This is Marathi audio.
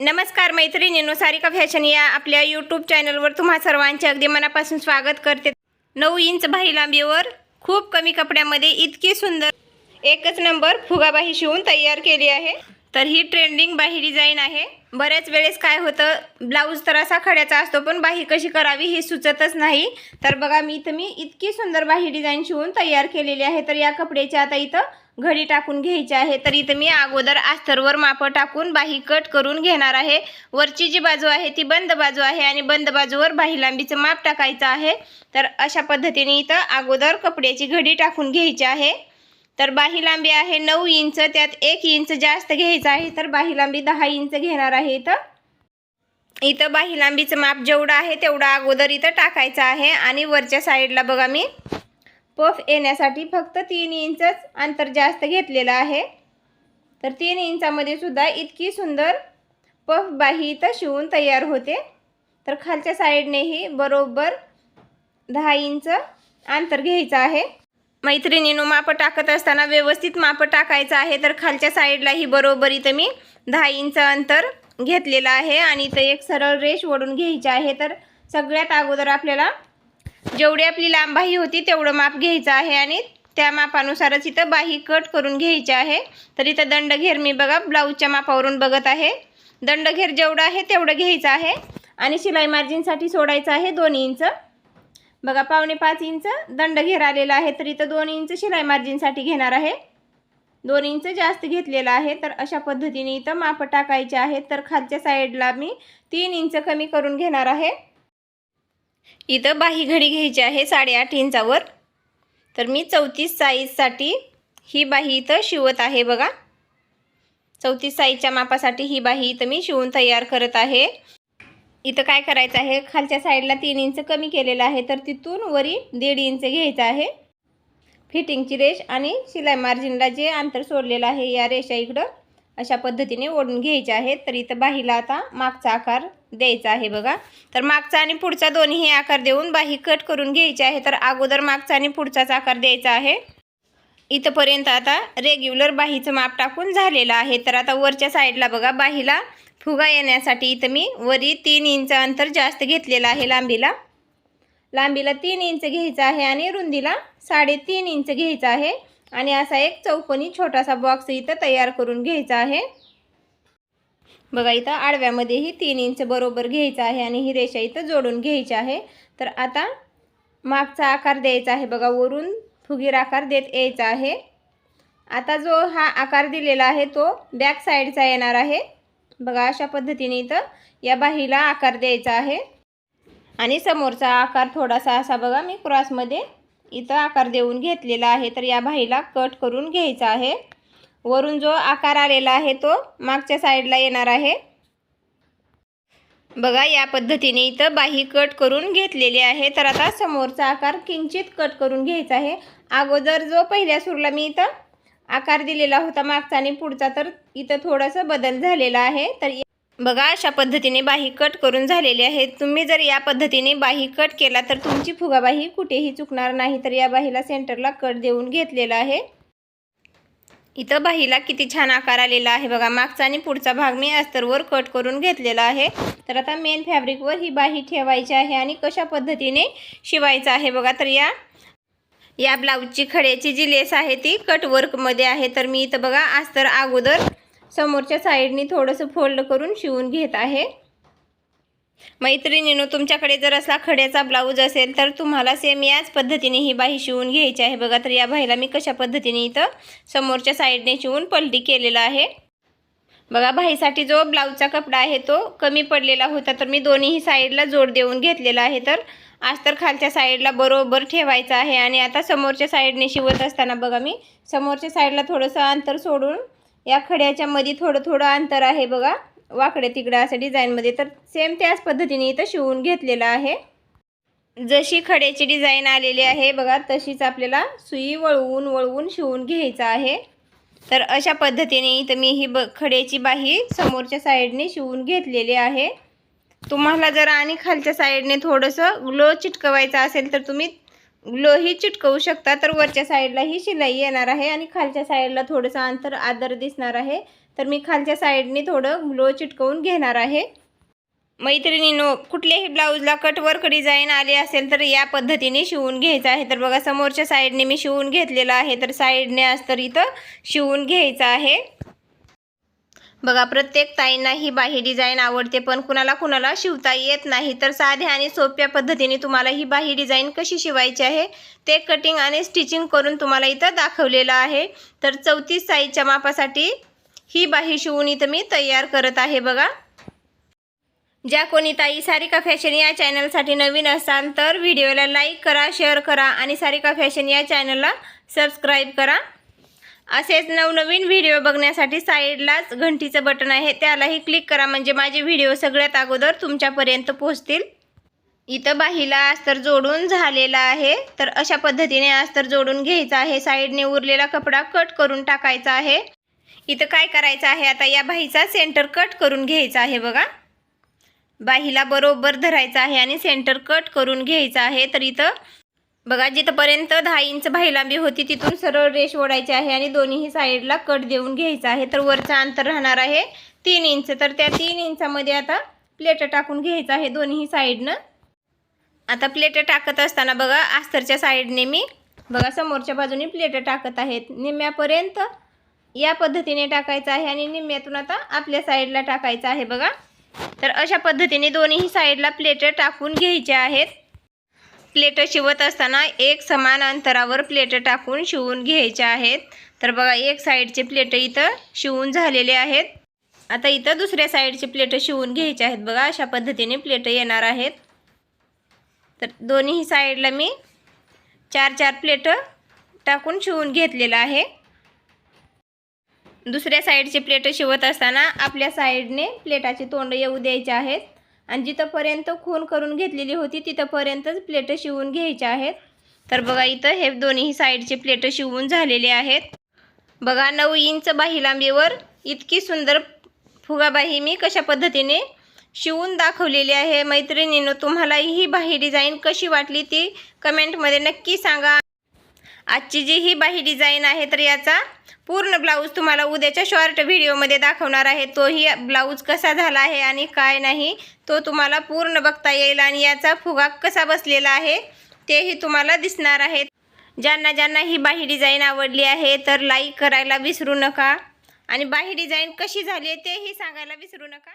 नमस्कार मैत्रिणींनो सारिका फॅशन या आपल्या यूट्यूब चॅनलवर तुम्हा सर्वांचे अगदी मनापासून स्वागत करते. नऊ इंच बाही लांबीवर खूप कमी कपड्यामध्ये इतकी सुंदर एकच नंबर फुगाबाही शिवून तयार केली आहे. तर ही ट्रेंडिंग बाही डिझाईन आहे. बऱ्याच वेळेस काय होतं ब्लाऊज तर असा खड्याचा असतो पण बाही कशी करावी हे सुचतच नाही. तर बघा मी इथं मी इतकी सुंदर बाही डिझाईन शिवून तयार केलेली आहे. तर या कपड्याच्या आता इथं घडी टाकून घ्यायची आहे. तर इथं मी अगोदर अस्तरवर मापं टाकून बाही कट करून घेणार आहे. वरची जी बाजू आहे ती बंद बाजू आहे आणि बंद बाजूवर बाही लांबीचं माप टाकायचं आहे. तर अशा पद्धतीने इथं अगोदर कपड्याची घडी टाकून घ्यायची आहे. तर बाही लांबी आहे नऊ इंच त्यात एक इंच जास्त घ्यायचं आहे. तर बाही लांबी दहा इंच घेणार आहे इथं. इथं बाही लांबीचं माप जेवढं आहे तेवढं अगोदर इथं टाकायचं आहे. आणि वरच्या साईडला बघा मी. पफ येण्यासाठी फक्त तीन इंचच अंतर जास्त घेतलेलं आहे. तर तीन इंचामध्ये सुद्धा इतकी सुंदर पफ बाही इथं शिवून तयार होते. तर खालच्या साईडनेही बरोबर दहा इंच अंतर घ्यायचं आहे. मैत्रिणीनं मापं टाकत असताना व्यवस्थित मापं टाकायचं आहे. तर खालच्या साईडलाही बरोबर इथं मी दहा इंच अंतर घेतलेलं आहे आणि इथं एक सरळ रेष ओढून घ्यायची आहे. तर सगळ्यात अगोदर आपल्याला जेवढी आपली लांब बाही होती तेवढं माप घ्यायचं आहे आणि त्या मापानुसारच इथं बाही कट करून घ्यायची आहे. तर इथं दंडघेर मी बघा ब्लाऊजच्या मापावरून बघत आहे. दंडघेर जेवढं आहे तेवढं घ्यायचं आहे. आणि शिलाई मार्जिनसाठी सोडायचं आहे दोन इंच. बघा पावणे पाच इंच दंडघेर आलेला आहे. तर इथं दोन इंच शिलाई मार्जिनसाठी घेणार आहे. दोन इंच जास्त घेतलेलं आहे तर अशा पद्धतीने इथं माप टाकायचे आहेत तर खालच्या साईडला मी तीन इंच कमी करून घेणार आहे. इथं बाही घडी घ्यायची आहे साडेआठ इंचावर. तर मी चौतीस साईजसाठी ही बाही इथं शिवत आहे बघा. चौतीस साईजच्या मापासाठी ही बाही इथं मी शिवून तयार करत आहे. इथं काय करायचं आहे खालच्या साईडला तीन इंच कमी केलेलं आहे तर तिथून वरी दीड इंच घ्यायचं आहे. फिटिंगची रेष आणि शिलाई मार्जिनला जे अंतर सोडलेलं आहे या रेषा इकडं. अशा पद्धतीने ओढून घ्यायचे आहेत. तर इथं बाहीला आता मागचा आकार द्यायचा आहे बघा. तर मागचा आणि पुढचा दोन्ही आकार देऊन बाही कट करून घ्यायची आहे. तर अगोदर मागचा आणि पुढचाच आकार द्यायचा आहे. इथंपर्यंत आता रेग्युलर बाहीचं माप टाकून झालेलं आहे. तर आता वरच्या साईडला बघा बाहीला फुगा येण्यासाठी इथं मी वरी तीन इंच अंतर जास्त घेतलेलं आहे लांबीला. लांबीला तीन इंच घ्यायचं आहे आणि रुंदीला साडेतीन इंच घ्यायचं आहे. आणि असा एक चौकोनी छोटासा बॉक्स इथं तयार करून घ्यायचा आहे. बघा इथं आडव्यामध्येही तीन इंच बरोबर घ्यायचं आहे आणि ही रेषा इथं जोडून घ्यायची आहे. तर आता मागचा आकार द्यायचा आहे. बघा वरून फुगीर आकार देत यायचा आहे. आता जो हा आकार दिलेला आहे तो बॅक साईडचा येणार आहे. बघा अशा पद्धतीने इथं या बाहीला आकार द्यायचा आहे. आणि समोरचा आकार थोडासा असा बघा मी क्रॉसमध्ये इथं आकार देऊन घेतलेला आहे. तर या बाहीला कट करून घ्यायचा आहे. वरून जो आकार आलेला आहे तो मागच्या साईडला येणार आहे. बघा या पद्धतीने इथं बाही कट करून घेतलेली आहे. तर आता समोरचा आकार किंचित कट करून घ्यायचा आहे. अगोदर जो पहिल्या सुरला मी इथं आकार दिलेला होता मागचा आणि पुढचा तर इथं थोडंसं बदल झालेला आहे. तर बघा अशा पद्धतीने बाही कट करून झालेली आहे तुम्ही जर या पद्धतीने बाही कट केला तर तुमची फुगाबाही कुठेही चुकणार नाही. तर या बाहीला सेंटरला कट देऊन घेतलेला आहे. इथं बाहीला किती छान आकार आलेला आहे. बघा मागचा आणि पुढचा भाग मी अस्तरवर कट करून घेतलेला आहे. तर आता मेन फॅब्रिकवर ही बाही ठेवायची आहे आणि कशा पद्धतीने शिवायचं आहे बघा. तर या या ब्लाऊजची खड्याची जी लेस आहे ती कट वर्कमध्ये आहे. तर मी इथं बघा अस्तर अगोदर समोरच्या साईडनी थोडंसं फोल्ड करून शिवून घेत आहे. मैत्रिणीनो तुमच्याकडे जर असला खड्याचा ब्लाऊज असेल तर तुम्हाला सेम याच पद्धतीने ही बाही शिवून घ्यायची आहे. बघा तर या बाहीला मी कशा पद्धतीने इथं समोरच्या साईडने शिवून पलटी केलेला आहे. बघा बाहीसाठी जो ब्लाऊजचा कपडा आहे तो कमी पडलेला होता. तर मी दोन्ही साईडला जोड देऊन घेतलेला आहे. तर आज तर खालच्या साईडला बरोबर ठेवायचा आहे. आणि आता समोरच्या साईडने शिवत असताना बघा मी समोरच्या साईडला थोडंसं अंतर सोडून या खड्याच्या मध्ये थोडं थोडं अंतर आहे बघा. वाकडे तिकडं असं डिझाईनमध्ये तर सेम त्याच पद्धतीने इथं शिवून घेतलेलं आहे. जशी खड्याची डिझाईन आलेली आहे बघा तशीच आपल्याला सुई वळवून वळवून शिवून घ्यायचं आहे. तर अशा पद्धतीने इथं मी ही ब खड्याची बाही समोरच्या साईडने शिवून घेतलेली आहे. तुम्हाला जर आणि खालच्या साईडने थोडंसं ग्लो चिटकवायचं असेल तर तुम्ही ग्लोही चिटकवू शकता तर वरच्या साईडला ही शिलाई येणार आहे आणि खालच्या साईडला थोडंसं अंतर आदर दिसणार आहे. तर मी खालच्या साईडने थोडं ग्लो चिटकवून घेणार आहे. मैत्रिणीनो कुठल्याही ब्लाऊजला कटवर्क डिझाईन आले असेल तर या पद्धतीने शिवून घ्यायचं आहे. तर बघा समोरच्या साईडने मी शिवून घेतलेलं आहे. तर साईडने असतं इथं शिवून घ्यायचं आहे. बघा प्रत्येक ताईंना ही बाही डिझाईन आवडते पण कुणाला कुणाला शिवता येत नाही. तर साध्या आणि सोप्या पद्धतीने तुम्हाला ही बाही डिझाईन कशी शिवायची आहे ते कटिंग आणि स्टिचिंग करून तुम्हाला इथं दाखवलेलं आहे. तर चौतीस साईजच्या मापासाठी ही बाही शिवून इथं मी तयार करत आहे बघा. ज्या कोणी ताई सारिका फॅशन या चॅनलसाठी नवीन असाल तर व्हिडिओला लाईक करा शेअर करा आणि सारिका फॅशन या चॅनलला सबस्क्राईब करा. असेच नवनवीन व्हिडिओ बघण्यासाठी साईडलाच घंटीचं बटन आहे. त्यालाही क्लिक करा. म्हणजे माझे व्हिडिओ सगळ्यात अगोदर तुमच्यापर्यंत पोहोचतील. इथं बाहीला अस्तर जोडून झालेला आहे. तर अशा पद्धतीने अस्तर जोडून घ्यायचं आहे. साईडने उरलेला कपडा कट करून टाकायचा आहे. इथं काय करायचं आहे? आता या बाहीचा सेंटर कट करून घ्यायचा आहे बघा. बाहीला बरोबर धरायचं आहे आणि सेंटर कट करून घ्यायचं आहे. तर इथं बघा जिथंपर्यंत दहा इंच भाईलांबी होती तिथून सरळ रेष ओढायची आहे आणि दोन्ही साईडला कट देऊन घ्यायचा आहे. तर वरचं अंतर राहणार आहे तीन इंच. तर त्या तीन इंचामध्ये आता प्लेट टाकून घ्यायचं आहे दोन्ही साईडनं. आता प्लेट टाकत असताना बघा अस्तरच्या साईडने मी बघा समोरच्या बाजूने प्लेट टाकत आहेत. निम्म्यापर्यंत या पद्धतीने टाकायचं आहे आणि निम्म्यातून आता आपल्या साईडला टाकायचं आहे बघा. तर अशा पद्धतीने दोन्ही साईडला प्लेट टाकून घ्यायच्या आहेत. प्लेट शिवत असताना एक समान अंतरावर प्लेट टाकून शिवून घ्यायच्या आहेत. तर बघा एक साईडचे प्लेट इथं शिवून झालेले आहेत. आता इथं दुसऱ्या साईडचे प्लेट शिवून घ्यायचे आहेत. बघा अशा पद्धतीने प्लेट येणार आहेत. तर दोन्ही साईडला मी चार चार प्लेट टाकून शिवून घेतलेलं आहे. दुसऱ्या साईडचे प्लेट शिवत असताना आपल्या साईडने प्लेटाचे तोंड येऊ द्यायचे आहेत. आणि जिथंपर्यंत खून करून घेतलेली होती तिथंपर्यंतच प्लेटं शिवून घ्यायचे आहेत. तर बघा इथं हे दोन्ही साईडचे प्लेटं शिवून झालेले आहेत. बघा नऊ इंच बाही लांबीवर इतकी सुंदर फुगाबाही मी कशा पद्धतीने शिवून दाखवलेली आहे. मैत्रिणीनं तुम्हालाही ही बाही डिझाईन कशी वाटली ती कमेंटमध्ये नक्की सांगा. आजची जी ही बाही डिझाईन आहे तर याचा पूर्ण ब्लाऊज तुम्हाला उद्याच्या शॉर्ट व्हिडिओमध्ये दाखवणार आहे. तोही ब्लाऊज कसा झाला आहे आणि काय नाही तो तुम्हाला पूर्ण बघता येईल आणि याचा फुगा कसा बसलेला आहे तेही तुम्हाला दिसणार आहे. ज्यांना ज्यांना ही बाही डिझाईन आवडली आहे तर लाईक करायला विसरू नका. आणि बाही डिझाईन कशी झाली आहे तेही सांगायला विसरू नका.